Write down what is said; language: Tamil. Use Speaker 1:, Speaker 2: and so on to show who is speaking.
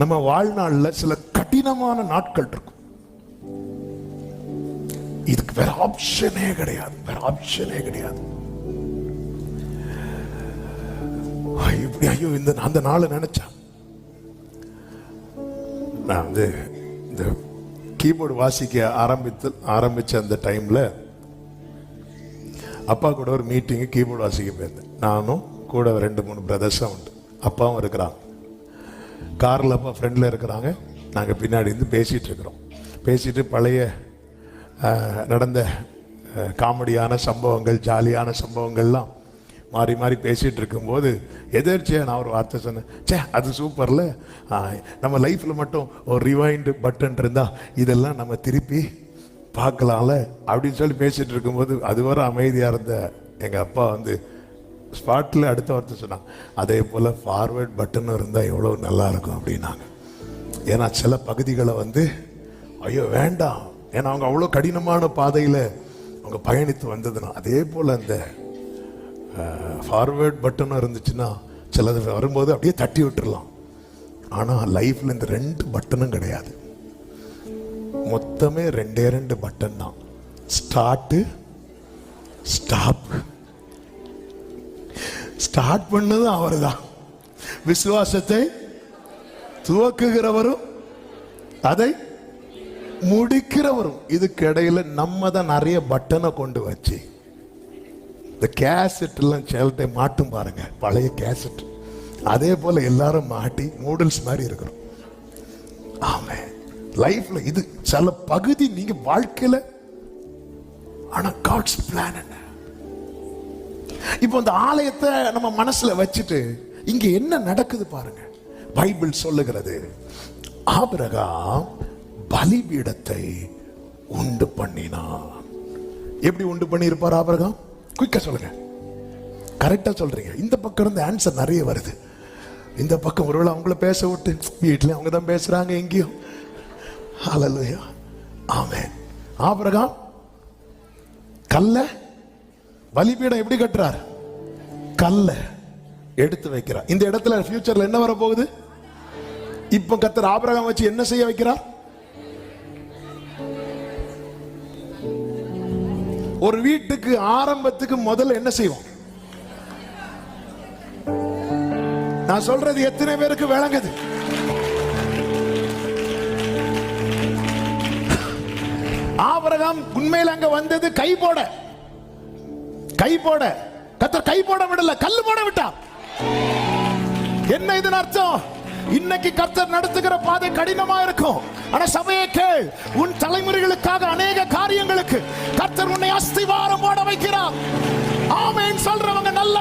Speaker 1: நம்ம வாழ்நாள்ல சில கடினமான நாட்கள் இருக்கும். இதுக்கு வேற ஆப்ஷனே கிடையாது. வேற ஆப்ஷனே கிடையாது. இப்படி ஐயோ இந்த அந்த நாளை நினைச்சேன். நான் வந்து இந்த கீபோர்டு வாசிக்க ஆரம்பித்து ஆரம்பிச்ச அந்த டைம்ல அப்பா கூட ஒரு மீட்டிங்கு கீபோர்டு வாசிக்க போயிருந்தேன். நானும் கூட ரெண்டு மூணு பிரதர்ஸும் உண்டு. அப்பாவும் இருக்கிறாங்க. காரில் அப்போ ஃப்ரெண்டில் இருக்கிறாங்க. நாங்கள் பின்னாடி இருந்து பேசிகிட்டு இருக்கிறோம். பேசிட்டு பழைய நடந்த காமெடியான சம்பவங்கள் ஜாலியான சம்பவங்கள்லாம் மாறி மாறி பேசிகிட்டு இருக்கும்போது எதேர்ச்சியாக நான் ஒரு வார்த்தை சொன்னேன். சே அது சூப்பரில். நம்ம லைஃப்பில் மட்டும் ஒரு ரிவைண்டு பட்டன் இருந்தால் இதெல்லாம் நம்ம திருப்பி பார்க்கலாம்ல அப்படின்னு சொல்லி பேசிட்டு இருக்கும்போது அதுவரை அமைதியாக இருந்த எங்கள் அப்பா வந்து ஸ்பாட்டில் அடுத்த வார்த்தை சொன்னாங்க அதே போல் ஃபார்வேர்ட் பட்டன் இருந்தால் எவ்வளோ நல்லாயிருக்கும்? அப்படின்னாங்க. ஏன்னா சில பகுதிகளை வந்து ஐயோ வேண்டாம். ஏன்னா அவங்க அவ்வளோ கடினமான பாதையில் அவங்க பயணித்து வந்ததுன்னா அதே போல் அந்த ஃபார்வேர்ட் பட்டனும் இருந்துச்சுன்னா சிலது வரும்போது அப்படியே தட்டி விட்டுடலாம் ஆனால் லைஃப்பில் இந்த ரெண்டு பட்டனும் கிடையாது. மொத்தமே ரெண்டே ரெண்டு பட்டன் தான். ஸ்டார்ட்டு ஸ்டாப் ஸ்டார்ட் பண்ணதும் அவர்தான். விசுவாசத்தை துவக்குகிறவரும் அதை முடிக்கிறவரும். இதுக்கு இடையில நம்ம தான் நிறைய பட்டனை கொண்டு வச்சு. இந்த கேசட் எல்லாம் சேலட்டை மாட்டும் பாருங்க. பழைய கேசட். அதே போல எல்லாரும் மாட்டி நூடுல்ஸ் மாதிரி இருக்கிறோம். ஆமே லைஃப்ல இது சில பகுதி நீங்க வாழ்க்கையில ஆனா காட்ஸ் பிளான் என்ன? இப்போ இந்த ஆலயத்தை நம்ம மனசுல வச்சுட்டு இங்க என்ன நடக்குது பாருங்க. பைபிள் சொல்லுகிறது ஆபிரகாம் பலிபீடத்தை உண்டு பண்ணினான். எப்படி உண்டு பண்ணியிருப்பார் ஆபிரகாம்? குயிக்கா சொல்லுங்க. கரெக்டா சொல்றீங்க. இந்த பக்கம் இருந்து ஆன்சர் நிறைய வருது. இந்த பக்கம் ஒருவேளை அவங்கள பேச விட்டு வீட்டில் அவங்க தான் பேசுறாங்க எங்கேயும் ஹalleluya ஆமென் ஆபிரகாம் கல்ல பலிபீடம் எப்படி கட்டுறார்? கல்ல எடுத்து வைக்கிறார். இந்த இடத்துல ஃபியூச்சர்ல என்ன வர போகுது இப்ப கத்தர் ஆபரகம் வச்சு என்ன செய்ய வைக்கிறார்? ஒரு வீட்டுக்கு ஆரம்பத்துக்கு முதல்ல என்ன செய்வோம்? நான் சொல்றது எத்தனை பேருக்கு விளங்குது? ஆபரகம் உண்மையில் அங்க வந்தது கை போட. கை போட. கத்தர் கை போட விடல கல்லு போட விட்டார் என்ன இதன் அர்த்தம்? இன்னைக்கு கர்த்தர் நடத்துகிற பாதை கடினமா இருக்கும். ஆனா சபையை கேள் உன் தலைமுறைகளுக்காக அநேக காரியங்களுக்கு கர்த்தர் உன்னை அஸ்திவாரம் போட வைக்கிறார். ஆமேன் சொல்றவங்க நல்ல